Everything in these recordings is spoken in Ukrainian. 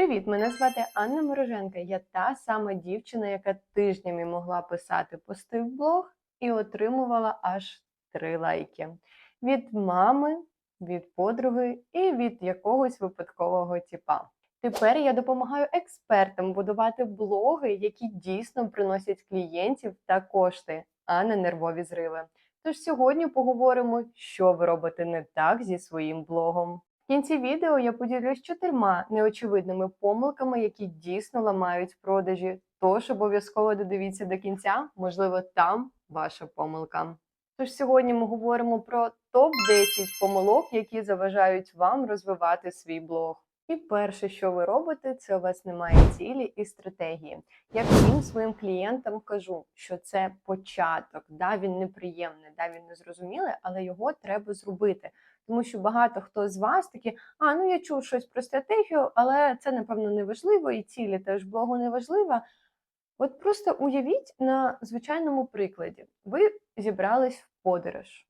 Привіт, мене звати Анна Мороженка. Я та сама дівчина, яка тижнями могла писати пости в блог і отримувала аж три лайки від мами, від подруги і від якогось випадкового тіпа. Тепер я допомагаю експертам будувати блоги, які дійсно приносять клієнтів та кошти, а не нервові зриви. Тож сьогодні поговоримо, що ви робите не так зі своїм блогом. Кінці відео я поділюсь чотирма неочевидними помилками, які дійсно ламають продажі. Тож обов'язково додивіться до кінця, можливо, там ваша помилка. Тож сьогодні ми говоримо про топ 10 помилок, які заважають вам розвивати свій блог. І перше, що ви робите, це у вас немає цілі і стратегії. Я всім своїм клієнтам кажу, що це початок. Да, він неприємний, да, він незрозумілий, але його треба зробити. Тому що багато хто з вас такі, а ну я чув щось про стратегію, але це напевно не важливо, і цілі теж блогу не важлива. От просто уявіть на звичайному прикладі: ви зібрались в подорож,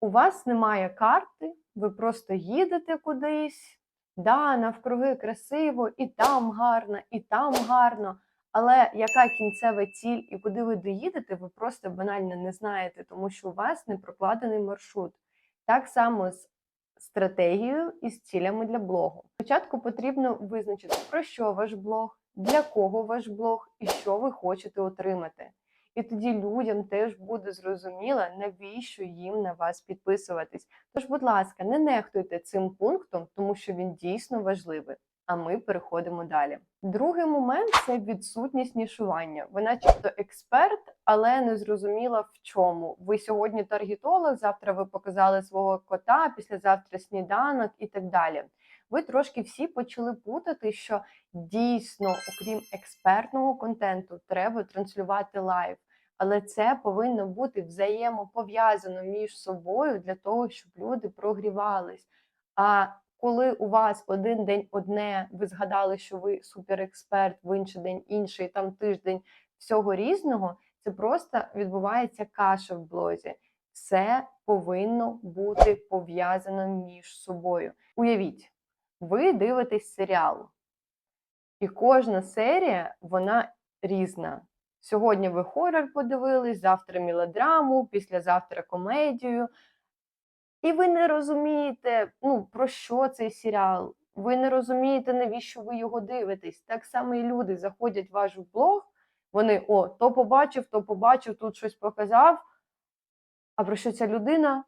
у вас немає карти, ви просто їдете кудись. Да, навкруги красиво, і там гарно, і там гарно. Але яка кінцева ціль і куди ви доїдете, ви просто банально не знаєте, тому що у вас не прокладений маршрут. Так само з стратегією і з цілями для блогу. Спочатку потрібно визначити, про що ваш блог, для кого ваш блог і що ви хочете отримати. І тоді людям теж буде зрозуміло, навіщо їм на вас підписуватись. Тож, будь ласка, не нехтуйте цим пунктом, тому що він дійсно важливий. А ми переходимо далі. Другий момент це відсутність нішування. Ви начебто експерт, але не зрозуміла в чому. Ви сьогодні таргетолог, завтра ви показали свого кота, післязавтра сніданок і так далі. Ви трошки всі почали путати, що дійсно, окрім експертного контенту, треба транслювати лайв. Але це повинно бути взаємопов'язано між собою для того, щоб люди прогрівались. А коли у вас один день одне, ви згадали, що ви суперексперт, в інший день інший, там тиждень всього різного, це просто відбувається каша в блозі. Все повинно бути пов'язано між собою. Уявіть, ви дивитесь серіал, і кожна серія вона різна. Сьогодні ви хорор подивились, завтра мелодраму, післязавтра комедію. І ви не розумієте, ну, про що цей серіал. Ви не розумієте, навіщо ви його дивитесь. Так само і люди заходять в ваш блог, вони о, то побачив, то побачив, тут щось показав. А про що ця людина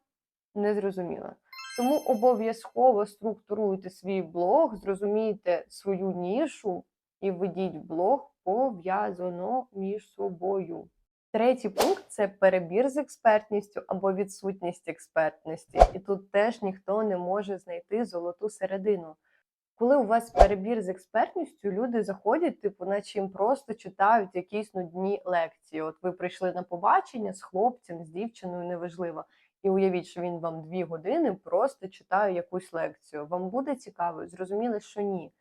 не зрозуміла. Тому обов'язково структуруйте свій блог, зрозумійте свою нішу і ведіть блог пов'язано між собою. Третій пункт це перебір з експертністю або відсутність експертності. І тут теж ніхто не може знайти золоту середину. Коли у вас перебір з експертністю, люди заходять, типу, наче їм просто читають якісь нудні лекції. От ви прийшли на побачення з хлопцем, з дівчиною, неважливо. І уявіть, що він вам дві години просто читає якусь лекцію. Вам буде цікаво? Зрозуміло, що ні.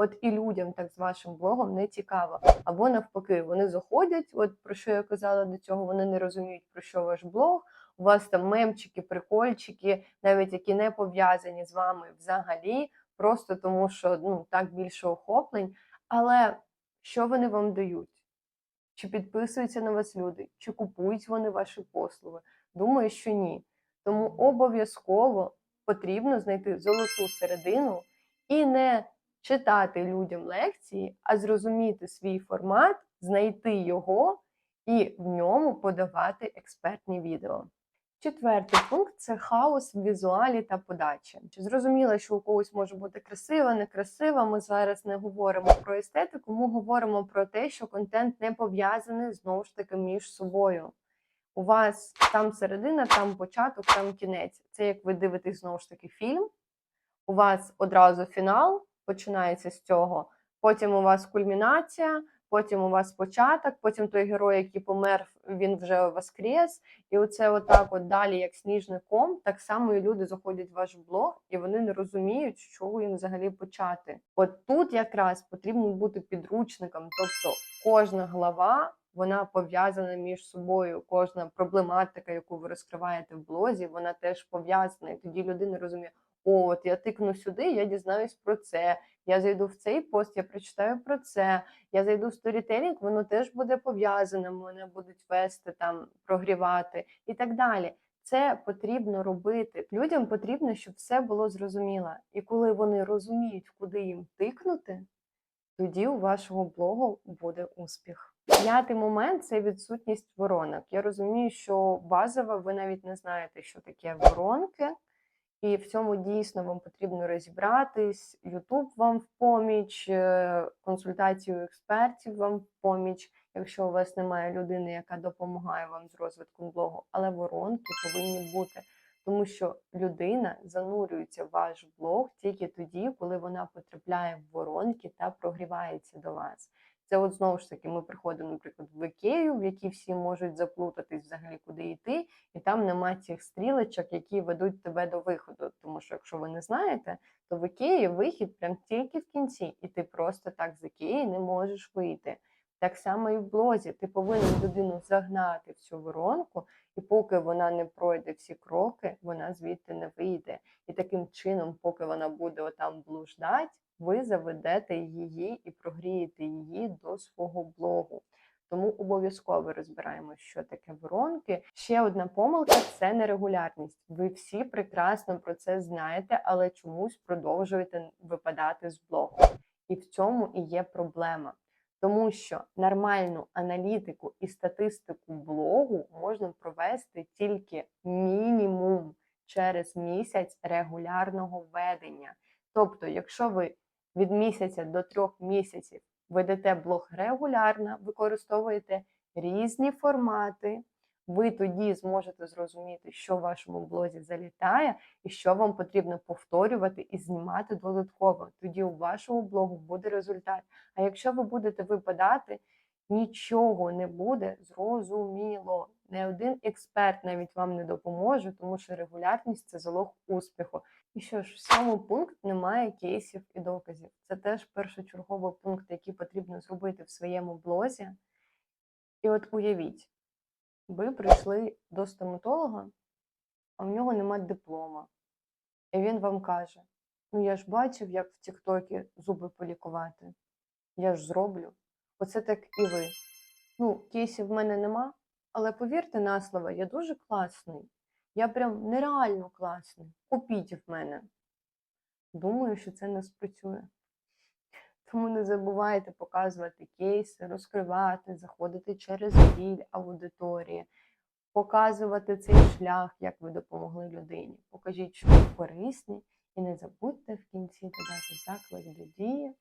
От і людям так з вашим блогом не цікаво. Або навпаки, вони заходять, от про що я казала до цього, вони не розуміють, про що ваш блог. У вас там мемчики, прикольчики, навіть які не пов'язані з вами взагалі, просто тому що ну, так більше охоплень. Але що вони вам дають? Чи підписуються на вас люди, чи купують вони ваші послуги? Думаю, що ні. Тому обов'язково потрібно знайти золоту середину і не читати людям лекції, а зрозуміти свій формат, знайти його і в ньому подавати експертні відео. Четвертий пункт це хаос в візуалі та подачі. Зрозуміло, що у когось може бути красива, некрасива. Ми зараз не говоримо про естетику, ми говоримо про те, що контент не пов'язаний знову ж таки між собою. У вас там середина, там початок, там кінець. Це як ви дивитесь знову ж таки фільм. У вас одразу фінал, починається з цього. Потім у вас кульмінація, потім у вас початок, потім той герой, який помер, він вже воскрес. І оце отак, от далі, як сніжний ком, так само і люди заходять в ваш блог, і вони не розуміють, чого їм взагалі почати. От тут якраз потрібно бути підручником, тобто кожна глава. Вона пов'язана між собою. Кожна проблематика, яку ви розкриваєте в блозі, вона теж пов'язана. І тоді людина розуміє, от я тикну сюди, я дізнаюсь про це, Я зайду в цей пост, я прочитаю про це. Я зайду в сторітелінг, воно теж буде пов'язане, мене будуть вести там, прогрівати і так далі. Це потрібно робити. Людям потрібно, щоб все було зрозуміло. І коли вони розуміють, куди їм тикнути, тоді у вашого блогу буде успіх. П'ятий момент це відсутність воронок. Я розумію, що базово ви навіть не знаєте, що таке воронки, і в цьому дійсно вам потрібно розібратись. Ютуб вам в поміч, е, консультацію експертів вам в поміч, якщо у вас немає людини, яка допомагає вам з розвитком блогу, але воронки повинні бути. Тому що людина занурюється в ваш блог тільки тоді, коли вона потрапляє в воронки та прогрівається до вас. Це от знову ж таки ми приходимо, наприклад, в Ікею, в якій всі можуть заплутатись взагалі, куди йти, і там нема цих стрілочок, які ведуть тебе до виходу. Тому що, якщо ви не знаєте, то в Ікеї вихід прям тільки в кінці, і ти просто так з Ікеї не можеш вийти. Так само і в блозі. Ти повинен людину загнати в цю воронку, і поки вона не пройде всі кроки, вона звідти не вийде. І таким чином, поки вона буде отам блуждать, ви заведете її і прогрієте її до свого блогу. Тому обов'язково розбираємо, що таке воронки. Ще одна помилка це нерегулярність. Ви всі прекрасно про це знаєте, але чомусь продовжуєте випадати з блогу. І в цьому і є проблема. Тому що нормальну аналітику і статистику блогу можна провести тільки мінімум через місяць регулярного ведення. Тобто, якщо ви від місяця до трьох місяців ведете блог регулярно, використовуєте різні формати, ви тоді зможете зрозуміти, що в вашому блозі залітає, і що вам потрібно повторювати і знімати додатково. Тоді у вашому блогу буде результат. А якщо ви будете випадати, нічого не буде зрозуміло. Не один експерт навіть вам не допоможе, тому що регулярність це залог успіху. І що ж, в цьому пункт немає кейсів і доказів. Це теж першочерговий пункт, який потрібно зробити в своєму блозі. І от уявіть, ви прийшли до стоматолога, а в нього немає диплома. І він вам каже: Ну я ж бачив, як в Тіктокі зуби полікувати. Я ж зроблю. Оце так і ви. Ну, кейсів в мене нема, але повірте на слово, я дуже класний. Я прям нереально класний. Купіть в мене. Думаю, що це не спрацює. Тому не забувайте показувати кейси, розкривати, заходити через біль аудиторії, показувати цей шлях, як ви допомогли людині. Покажіть, що ви корисні, і не забудьте в кінці додати заклик до дії,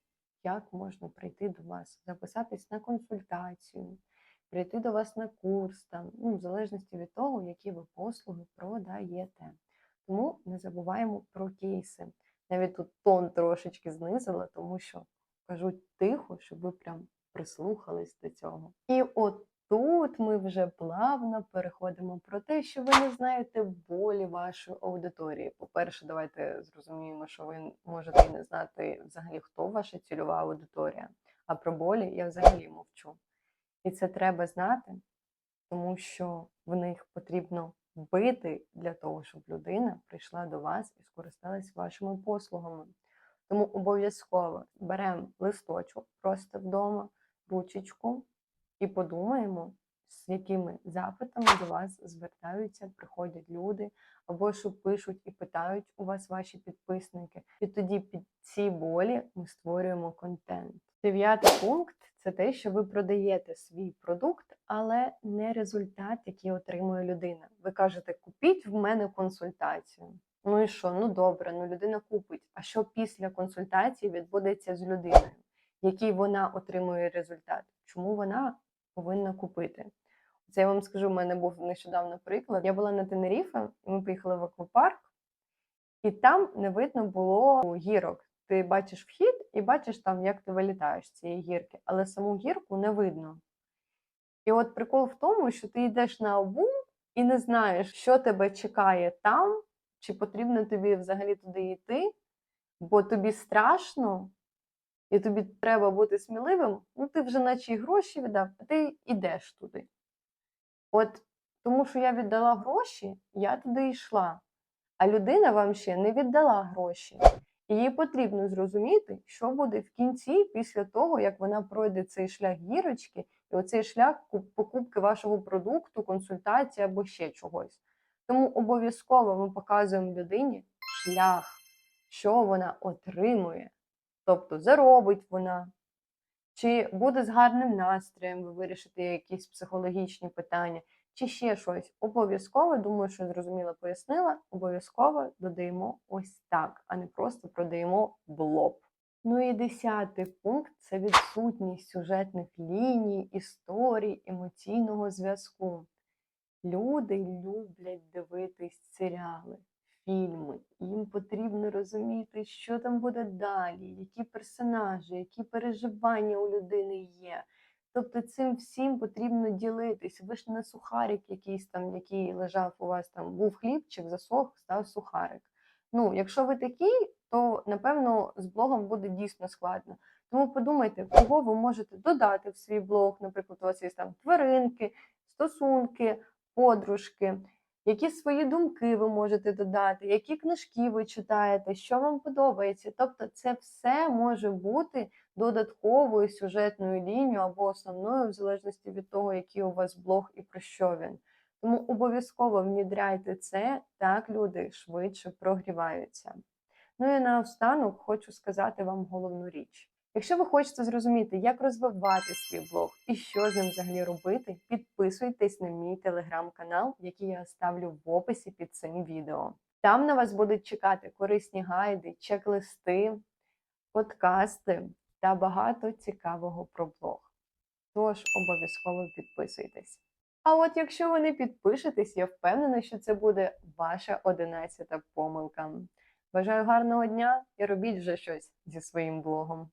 як можна прийти до вас, записатись на консультацію, прийти до вас на курс, там, ну, в залежності від того, які ви послуги продаєте. Тому не забуваємо про кейси. Навіть тут тон трошечки знизила, тому що кажуть тихо, щоб ви прям прислухались до цього. І от тут ми вже плавно переходимо про те, що ви не знаєте болі вашої аудиторії. По-перше, давайте зрозуміємо, що ви можете не знати взагалі, хто ваша цільова аудиторія. А про болі я взагалі мовчу. І це треба знати, тому що в них потрібно бити для того, щоб людина прийшла до вас і скористалась вашими послугами. Тому обов'язково беремо листочок просто вдома, ручечку і подумаємо, з якими запитами до вас звертаються, приходять люди, або що пишуть і питають у вас ваші підписники. І тоді під ці болі ми створюємо контент. Дев'ятий пункт це те, що ви продаєте свій продукт, але не результат, який отримує людина. Ви кажете, купіть в мене консультацію. Ну і що? Ну добре, ну людина купить. А що після консультації відбудеться з людиною? Який вона отримує результат? Чому вона повинна купити? Це я вам скажу, у мене був нещодавно приклад. Я була на Тенеріфе, і ми поїхали в аквапарк, і там не видно було гірок. Ти бачиш вхід і бачиш там, як ти вилітаєш з цієї гірки, але саму гірку не видно. І от прикол в тому, що ти йдеш на обум і не знаєш, що тебе чекає там, чи потрібно тобі взагалі туди йти, бо тобі страшно, і тобі треба бути сміливим, ну ти вже наче й гроші віддав, а ти йдеш туди. От тому що я віддала гроші, я туди йшла. А людина вам ще не віддала гроші. І їй потрібно зрозуміти, що буде в кінці після того, як вона пройде цей шлях гірочки, і оцей шлях покупки вашого продукту, консультації або ще чогось. Тому обов'язково ми показуємо людині шлях, що вона отримує. Тобто заробить вона, чи буде з гарним настроєм, ви вирішите якісь психологічні питання, чи ще щось. Обов'язково, думаю, що зрозуміло пояснила, обов'язково додаємо ось так, а не просто продаємо в лоб. Ну і десятий пункт це відсутність сюжетних ліній, історій, емоційного зв'язку. Люди люблять дивитись серіали, фільми. Їм потрібно розуміти, що там буде далі, які персонажі, які переживання у людини є. Тобто цим всім потрібно ділитись. Ви ж не сухарик якийсь там, який лежав у вас там, був хлібчик, засох, став сухарик. Ну, якщо ви такий, то напевно з блогом буде дійсно складно. Тому подумайте, кого ви можете додати в свій блог. Наприклад, у вас є там тваринки, стосунки, подружки, які свої думки ви можете додати, які книжки ви читаєте, що вам подобається. Тобто, це все може бути додатковою сюжетною лінією або основною, в залежності від того, який у вас блог і про що він. Тому обов'язково внідряйте це, так люди швидше прогріваються. Ну і наостанок хочу сказати вам головну річ. Якщо ви хочете зрозуміти, як розвивати свій блог і що з ним взагалі робити, підписуйтесь на мій телеграм-канал, який я ставлю в описі під цим відео. Там на вас будуть чекати корисні гайди, чек-листи, подкасти та багато цікавого про блог. Тож обов'язково підписуйтесь. А от якщо ви не підпишетесь, я впевнена, що це буде ваша одинадцята помилка. Бажаю гарного дня і робіть вже щось зі своїм блогом.